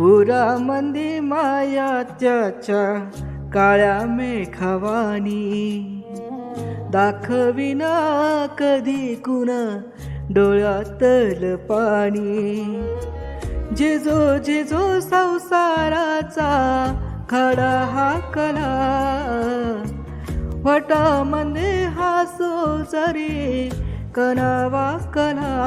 पुरा मंदी माया त्याच्या काळ्या मेघवानी दाखविना कधी कुणा डोळ्यातल पाणी. जेजो जेजो संसाराचा खडा हा कला. वटामध्ये हासो जरी कनावा कला.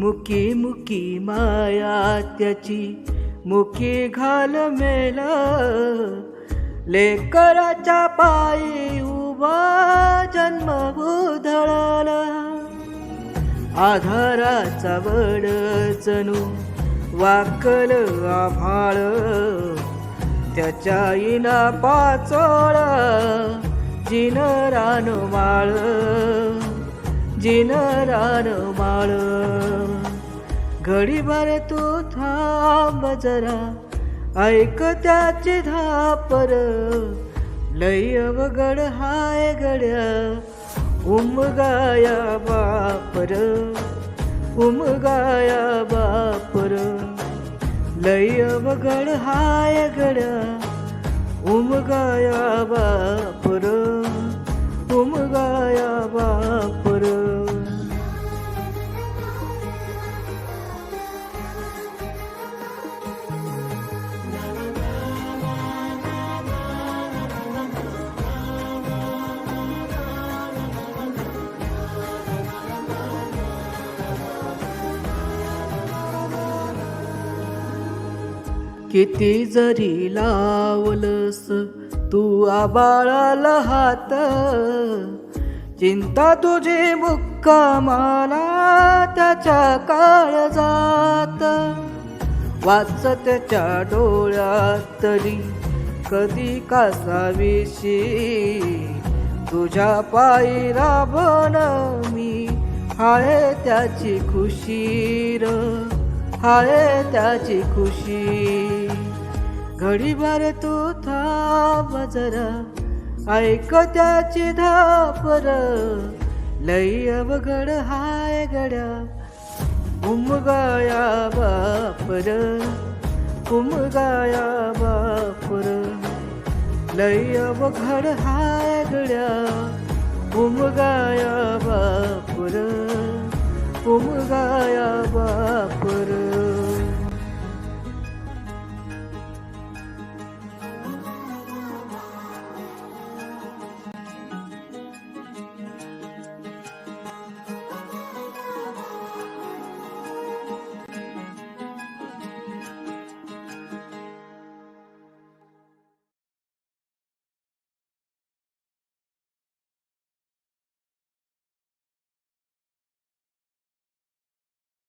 मुकी मुकी माया त्याची. मुकी घाल मेला. लेकराच्या पायी उभा जन्म बुधळाला आधाराचा वड जणू वाकल आभाळ. त्याच्या इना पाचोळ. जिन रान माळ. जिन रान माळ. घडीभर तू थांब जरा. ऐक त्याची धापर. लय अवघड हाय गड्या उमगाया बापर. उमगाया बापर. लय अवघड हाय गड्या उमगाया बापर. उम किती जरी लावलस तू आबाळाला हात. चिंता तुझी मुक्कामाला त्याच्या काळ जात. वाच त्याच्या डोळ्यात तरी कधी कासाविषयी तुझ्या पायी राबण मी हाय त्याची खुशीर. हाय त्याची खुशी. घडीभर तू थांब जरा ऐक त्याची धापर. लई अवघड हाय गड्या उमगाया बापर. उमगाया बापर. लई अवघड हाय गड्या उमगाया बापर. उमगाया बा